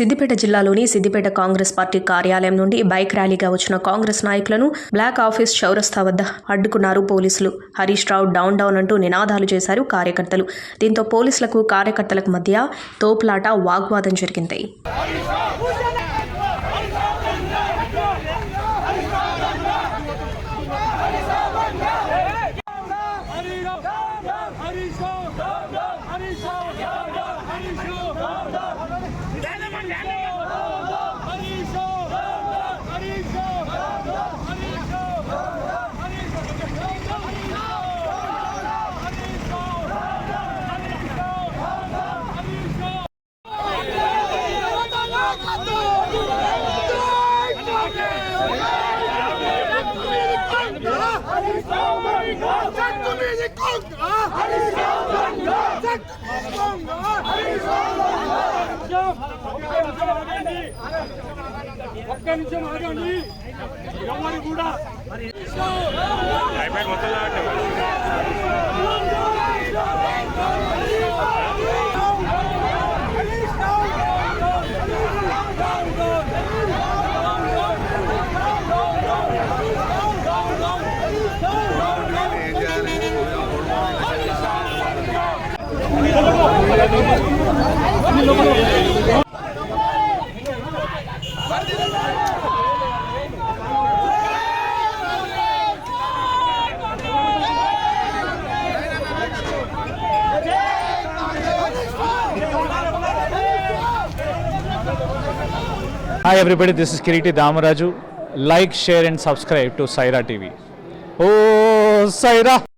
సిద్దిపేట జిల్లాలోని సిద్దిపేట కాంగ్రెస్ పార్టీ కార్యాలయం నుండి బైక్ ర్యాలీగా వచ్చిన కాంగ్రెస్ నాయకులను బ్లాక్ ఆఫీస్ చౌరస్తా వద్ద అడ్డుకున్నారు పోలీసులు హరీష్ రావు డౌన్ డౌన్ అంటూ నినాదాలు చేశారు కార్యకర్తలు దీంతో పోలీసులకు కార్యకర్తలకు మధ్య తోపులాట వాగ్వాదం జరిగింది హరి రామ్ హరి రామ్ ఒక్క నిమిషం ఆగండి ఎవరు కూడా Hi everybody, this is Kiriti Damaraju. Like, share and subscribe to Saira TV. Oh, Saira!